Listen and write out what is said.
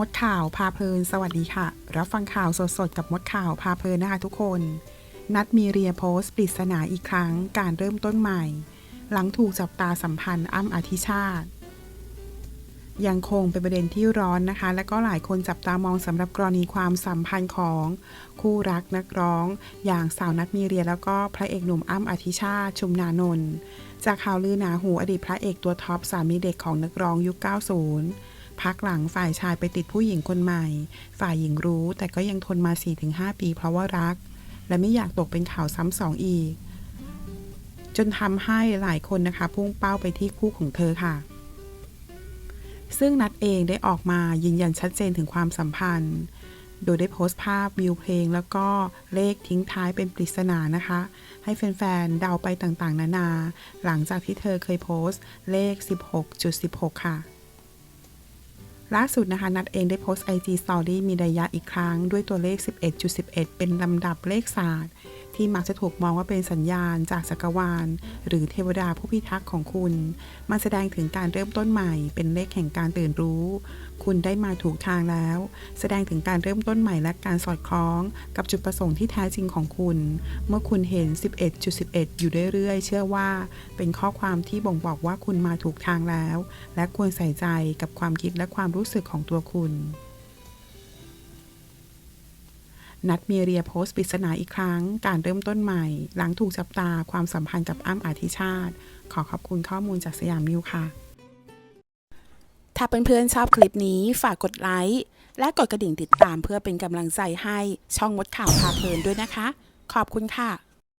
มดข่าวพาเพลิน สวัสดีค่ะ รับฟังข่าวสดๆ กับมดข่าวพาเพลินนะคะทุกคน นัดมีเรียโพสต์ปริศนาอีกครั้งการเริ่มต้นใหม่ หลังถูกจับตาสัมพันธ์อ้ำอธิชาติ ยังคงเป็นประเด็นที่ร้อนนะคะ และก็หลายคนจับตามองสำหรับกรณีความสัมพันธ์ของคู่รักนักร้อง อย่างสาวนัดมีเรียแล้วก็พระเอกหนุ่มอ้ำอธิชาติชุมนานนท์จากข่าวลือหนาหูอดีตพระเอกตัวท็อปสามีเด็กของนักร้องยุค 90 พักหลังฝ่ายชายไปติดผู้หญิงคนใหม่ ฝ่ายหญิงรู้แต่ก็ยังทนมา 4-5 ปีเพราะว่ารัก และไม่อยากตกเป็นข่าวซ้ำสองอีก จนทำให้หลายคนนะคะ พุ่งเป้าไปที่คู่ของเธอค่ะ ซึ่งนัดเองได้ออกมายืนยันชัดเจนถึงความสัมพันธ์ โดยได้โพสต์ภาพวิวเพลง แล้วก็เลขทิ้งท้ายเป็นปริศนานะคะ ให้แฟนๆเดาไปต่างๆ นานา หลังจากที่เธอเคยโพสต์เลข 16.16ค่ะ ล่าสุดนะคะ นัดเองได้โพสต์ IG Story มีระยะอีกครั้งด้วยตัวเลข 11.11 เป็นลำดับเลขศาสตร์ ที่มักจะถูกมองว่าเป็นสัญญาณจากจักรวาล หรือเทวดาผู้พิทักษ์ของคุณมาแสดงถึงการเริ่มต้นใหม่ เป็นเลขแห่งการตื่นรู้ คุณได้มาถูกทางแล้ว แสดงถึงการเริ่มต้นใหม่และการสอดคล้อง กับจุดประสงค์ที่แท้จริงของคุณ เมื่อคุณเห็น 11.11อยู่เรื่อยๆ เชื่อว่า เป็นข้อความที่บ่งบอกว่าคุณมาถูกทางแล้ว และควรใส่ใจกับความคิดและความรู้สึกของตัวคุณ นัดมีเรียโพสต์ปริศนาอีกครั้ง การเริ่มต้นใหม่ หลังถูกจับตาความสัมพันธ์กับอ้ำอาทิชาติ ขอขอบคุณข้อมูลจากสยามนิวค่ะ ถ้าเพื่อนๆชอบคลิปนี้ฝากกดไลค์และกดกระดิ่งติดตามเพื่อเป็นกำลังใจให้ช่องมดข่าวพาเพลินด้วยนะคะ ขอบคุณค่ะ